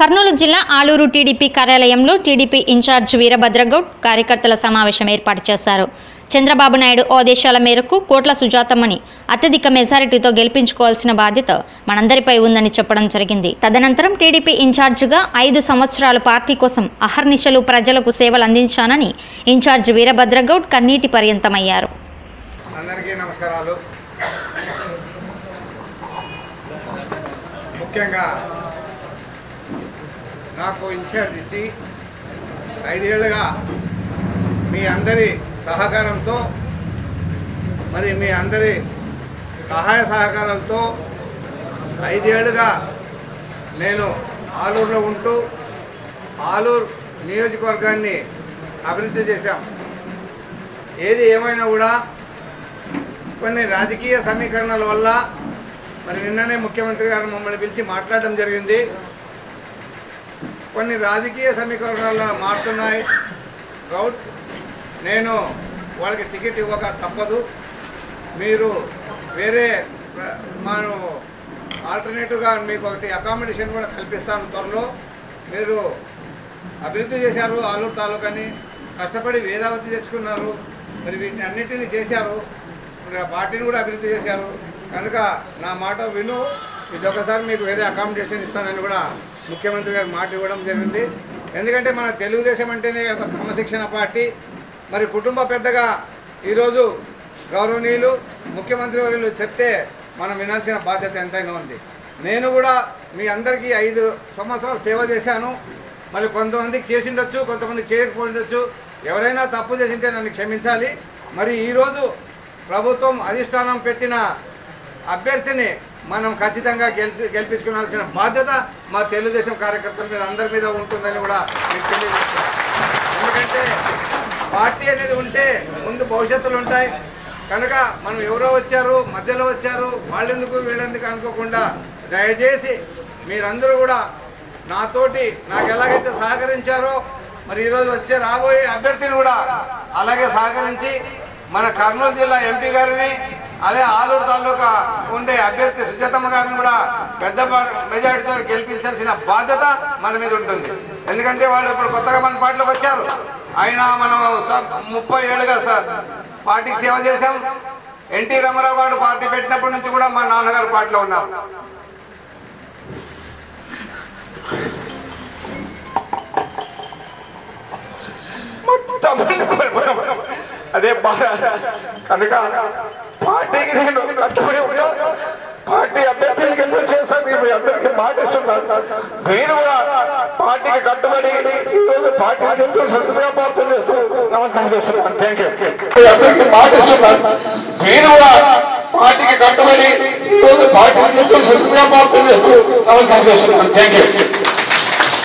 కర్నూలు జిల్లా ఆలూరు టీడీపీ కార్యాలయంలో TDP incharge Veerabhadra Goud కార్యకర్తల సమావేశం ఏర్పాటు చేశారు. చంద్రబాబు నాయుడు ఆదేశాల మేరకు కోట్ల సుజాతమ్మని అత్యధిక మెజారిటీతో గెలిపించుకోవాల్సిన బాధ్యత మనందరిపై ఉందని చెప్పడం జరిగింది. తదనంతరం టీడీపీ ఇన్ఛార్జిగా ఐదు సంవత్సరాలు పార్టీ కోసం అహర్నిశలు ప్రజలకు సేవలు అందించానని ఇన్ఛార్జ్ వీరభద్రగౌడ్ కన్నీటి పర్యంతమయ్యారు. అందరికీ నమస్కారాలు. ముఖ్యంగా నాకు ఇన్ఛార్జ్ ఇచ్చి ఐదేళ్ళుగా మీ అందరి సహకారంతో మరి మీ అందరి సహాయ సహకారాలతో ఐదేళ్ళుగా నేను ఆలూరులో ఉంటూ ఆలూరు నియోజకవర్గాన్ని అభివృద్ధి చేశాం. ఏది ఏమైనా కూడా కొన్ని రాజకీయ సమీకరణల వల్ల మరి నిన్ననే ముఖ్యమంత్రి గారు మమ్మల్ని పిలిచి మాట్లాడడం జరిగింది. కొన్ని రాజకీయ సమీకరణాలు మారుతున్నాయి. గౌడ్ నేను వాళ్ళకి టికెట్ ఇవ్వక తప్పదు. మీరు వేరే మనం ఆల్టర్నేటివ్గా మీకు ఒకటి అకామిడేషన్ కూడా కల్పిస్తాను త్వరలో. మీరు అభివృద్ధి చేశారు ఆలూరు తాలూకాని కష్టపడి వేదావతి తెచ్చుకున్నారు. మరి వీటిని అన్నింటినీ చేశారు. పార్టీని కూడా అభివృద్ధి చేశారు. కనుక నా మాట విను. ఇది ఒకసారి మీకు వేరే అకామిడేషన్ ఇస్తానని కూడా ముఖ్యమంత్రి గారు మాట ఇవ్వడం జరిగింది. ఎందుకంటే మన తెలుగుదేశం అంటేనే ఒక క్రమశిక్షణ పార్టీ. మరి కుటుంబ పెద్దగా ఈరోజు గౌరవనీయులు ముఖ్యమంత్రి వర్యులు చెప్తే మనం వినాల్సిన బాధ్యత ఎంతైనా ఉంది. నేను కూడా మీ అందరికీ ఐదు సంవత్సరాలు సేవ చేశాను. మళ్ళీ కొంతమందికి చేసిండొచ్చు కొంతమందికి చేయకపోయిండొచ్చు. ఎవరైనా తప్పు చేసింటే నన్ను క్షమించాలి. మరి ఈరోజు ప్రభుత్వం అధిష్టానం పెట్టిన అభ్యర్థిని మనం ఖచ్చితంగా గెలిచి గెలిపించుకోవాల్సిన బాధ్యత మా తెలుగుదేశం కార్యకర్తల మీద అందరి మీద ఉంటుందని కూడా మీకు తెలియజేస్తున్నాను ఎందుకంటే పార్టీ అనేది ఉంటే ముందు భవిష్యత్తులు ఉంటాయి. కనుక మనం ఎవరో వచ్చారు మధ్యలో వచ్చారు వాళ్ళెందుకు వీళ్ళెందుకు అనుకోకుండా దయచేసి మీరందరూ కూడా నాతోటి నాకు ఎలాగైతే సహకరించారో మరి ఈరోజు వచ్చే రాబోయే అభ్యర్థిని కూడా అలాగే సహకరించి మన కర్నూలు జిల్లా ఎంపీ గారిని అలాగే ఆలూరు తాలూకా ఉండే అభ్యర్థి సుజాతమ్మ గారిని కూడా పెద్ద పా- మెజారిటీతో గెలిపించాల్సిన బాధ్యత మన మీద ఉంటుంది. ఎందుకంటే వాళ్ళు ఇప్పుడు కొత్తగా మన పార్టీలోకి వచ్చారు. ఆయన మనం స- ముప్పై ఏళ్ళుగా సార్ పార్టీకి సేవ చేశాం. ఎన్టీ రామారావు గారు పార్టీ పెట్టినప్పటి నుంచి కూడా మా నాన్నగారు పార్టీలో ఉన్నారు. మొత్తం కోల్పోయాం. అదే బాధ కనుక పార్టీకి నేను కట్టుబడి ఉన్నా పార్టీ అభ్యర్థిని గెలుపు చేశాను మీ అందరికీ మాట ఇస్తున్నాను నేను కూడా పార్టీకి కట్టుబడి ఈ రోజు పార్టీ గెలుపు సరస్వతిగా ప్రార్థన చేస్తూ నమస్కారం చేస్తున్నాను థ్యాంక్ యూ మీ అందరికీ మాట ఇస్తున్నాను నేను కూడా పార్టీకి కట్టుబడి ఈ రోజు పార్టీ గెలుపు సరస్వతిగా ప్రార్థన చేస్తూ నమస్కారం చేస్తున్నాను థ్యాంక్ యూ